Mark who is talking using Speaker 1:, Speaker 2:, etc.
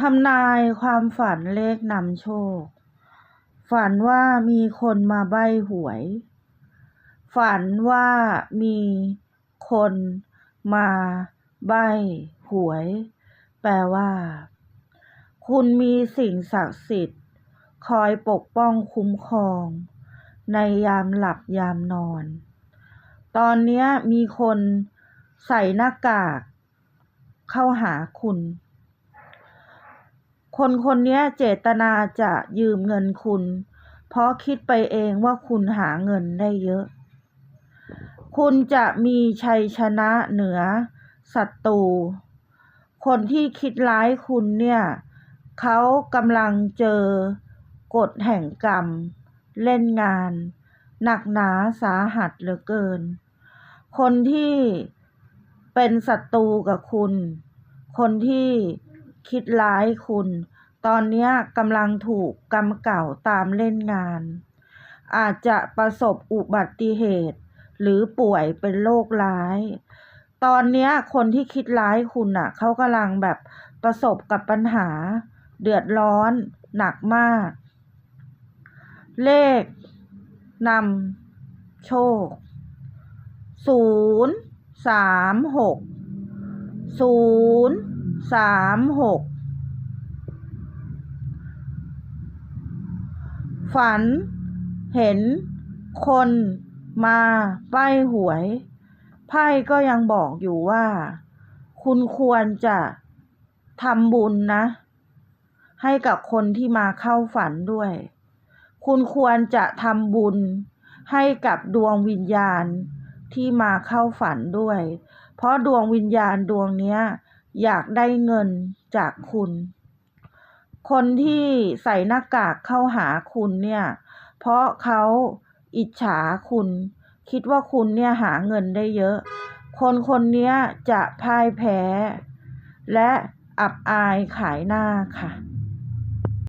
Speaker 1: ทำนายความฝันเลขนำโชค ฝันว่ามีคนมาใบ้หวย ฝันว่ามีคนมาใบ้หวย แปลว่า คุณมีสิ่งศักดิ์สิทธิ์ คอยปกป้องคุ้มครอง ในยามหลับยามนอน ตอนนี้มีคนใส่หน้ากาก เข้าหาคุณ คนคนนี้เจตนาจะยืมเงินคุณ เพราะคิดไปเองว่าคุณหาเงินได้เยอะ คุณจะมีชัยชนะเหนือศัตรู คนที่คิดร้ายคุณเนี่ยเขากำลังเจอกฎแห่งกรรม เล่นงาน หนักหนาสาหัสเหลือเกิน คนที่เป็นศัตรูกับคุณ คนที่ คิดร้ายคุณ ตอนนี้กำลังถูกกรรมเก่าตามเล่นงาน อาจจะประสบอุบัติเหตุ หรือป่วยเป็นโรคร้าย ตอนนี้คนที่คิดร้ายคุณน่ะเขากำลังแบบประสบกับปัญหา เดือดร้อนหนักมาก เลขนำโชคศูนย์สามหกศูนย์ สามหกฝัน เห็น คนมาใบหวย ไพ่ก็ยังบอกอยู่ว่า คุณควรจะทำบุญนะ ให้กับคนที่มาเข้าฝันด้วย คุณควรจะทำบุญ ให้กับดวงวิญญาณที่มาเข้าฝันด้วย เพราะดวงวิญญาณดวงเนี้ย อยากได้เงินจากคุณ คนที่ใส่หน้ากากเข้าหาคุณเนี่ย เพราะเขาอิจฉาคุณ คิดว่าคุณเนี่ยหาเงินได้เยอะ คนคนนี้จะพ่ายแพ้ และอับอายขายหน้าค่ะ